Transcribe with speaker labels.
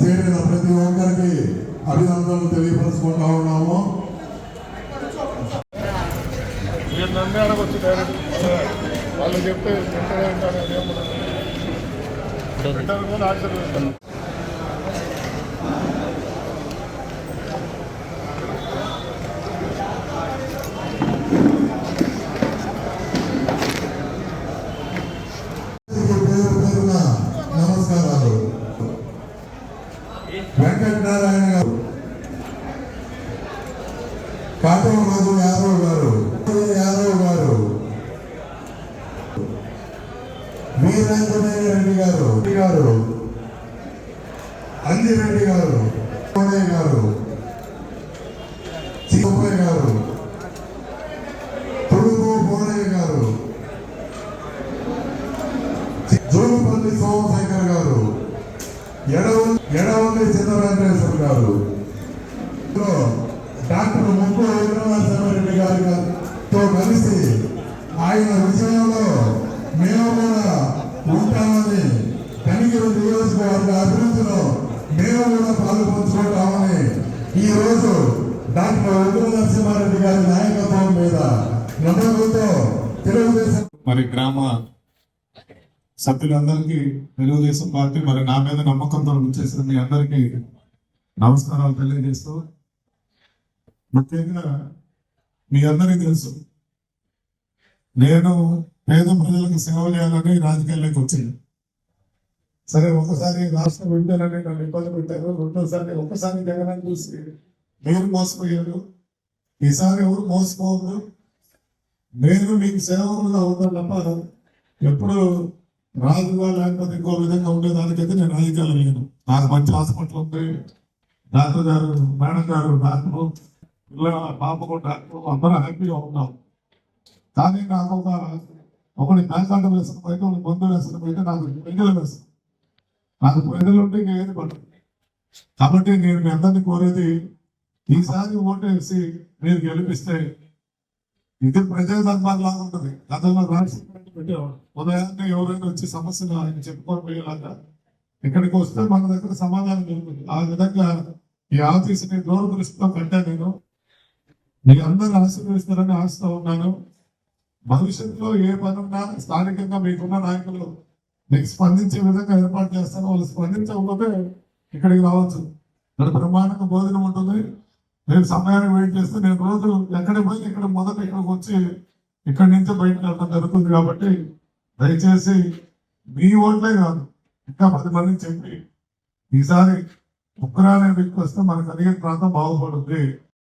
Speaker 1: చేరిన ప్రతి ఒక్కరికి
Speaker 2: అభినందనలు తెలియపరచుకుంటా ఉన్నాము. వాళ్ళు చెప్తే కాటమరాజు యాదవ్ గారు యాదవ్ గారు వీరాంజనేయ రెడ్డి గారు రెడ్డి గారు అంజిరెడ్డి గారు గారు సీపయ్య గారు తొడుగు కోడయ్య గారు జోగుపల్లి సోమశేఖర్ గారు ఎడవ ఎడవల్లి చిన్నవేంకటేశ్వర గారు డాక్టర్ ముక్కు కలిసి ఆయన విజయంలో మేము కూడా ఉంటామని కనిగిరి నియోజకవర్గ అభివృద్ధిలో మేము కూడా పాలు పంచుకుంటామని ఈ డాక్టర్ ఉగ్ర నరసింహారెడ్డి గారి నాయకత్వం మీద నమ్మకంతో తెలుగుదేశం
Speaker 3: మరి గ్రామ సభ్యులందరికీ తెలుగుదేశం పార్టీ మరి నా మీద నమ్మకంతో చేసిన మీ అందరికీ నమస్కారాలు తెలియజేస్తూ ముఖ్యంగా మీ అందరికీ తెలుసు. నేను పేద ప్రజలకు సేవ చేయాలని రాజకీయాల్లోకి వచ్చింది సరే ఒకసారి రాష్ట్రం వింటానని నన్ను ఇబ్బంది పెట్టారు. రెండోసారి ఒకసారి జగన్ చూసి మీరు మోసపోయారు ఈసారి ఎవరు మోసపోవద్దు. నేను మీకు సేవకులుగా ఉంటాను తప్ప ఎప్పుడు రాజుగా లేకపోతే ఇంకో విధంగా ఉండేదానికైతే నేను రాజకీయాలు లేను. నాకు మంచి హాస్పిటల్ ఉంది. డాక్టర్ గారు మేడం గారు డాక్టర్ పిల్లల పాప కూడా డాక్టర్ అందరూ హ్యాపీగా ఉన్నాం. కానీ నాకు ఒక ఒకటి బ్యాంకాట వేసిన బయట ఒకటి మందు వేసిన బయట నాకు పెండలు వేసిన నాకు పెండలు ఉంటే ఇంకా ఏది పడదు. కాబట్టి నేను మీ అందరినీ కోరేది ఈసారి ఓటేసి మీరు గెలిపిస్తే ఇది ప్రజా లాగా ఉంటుంది. గతంలో రాజశేఖర పెట్టేవాడు. ఉదయాన్నే ఎవరైనా వచ్చి సమస్యలు ఆయన చెప్పుకొని పోయేలాగా ఇక్కడికి వస్తే మన దగ్గర సమాధానం దొరుకుతుంది ఆ విధంగా ఈ ఆఫీస్ని దూరదృష్టితో కట్టా నేను. మీ అందరూ ఆశీర్వదిస్తారని ఆశతో ఉన్నాను. భవిష్యత్తులో ఏ పని ఉన్నా స్థానికంగా మీకున్న నాయకులు మీకు స్పందించే విధంగా ఏర్పాటు చేస్తాను వాళ్ళు స్పందించకపోతే ఇక్కడికి రావచ్చు. ఇక్కడ బ్రహ్మాండంగా భోజనం ఉంటుంది. నేను సమయాన్ని వెయిట్ చేస్తే నేను రోజు ఎక్కడ పోయి ఇక్కడ మొదట ఇక్కడికి వచ్చి ఇక్కడి నుంచి బయటకు వెళ్ళడం జరుగుతుంది కాబట్టి దయచేసి మీ ఓట్లే కాదు ఇంకా పది మందిని చెప్పి ఈసారి ఉత్తరానే వ్యక్తి వస్తే మనకు అడిగే ప్రాంతం బాగుపడుతుంది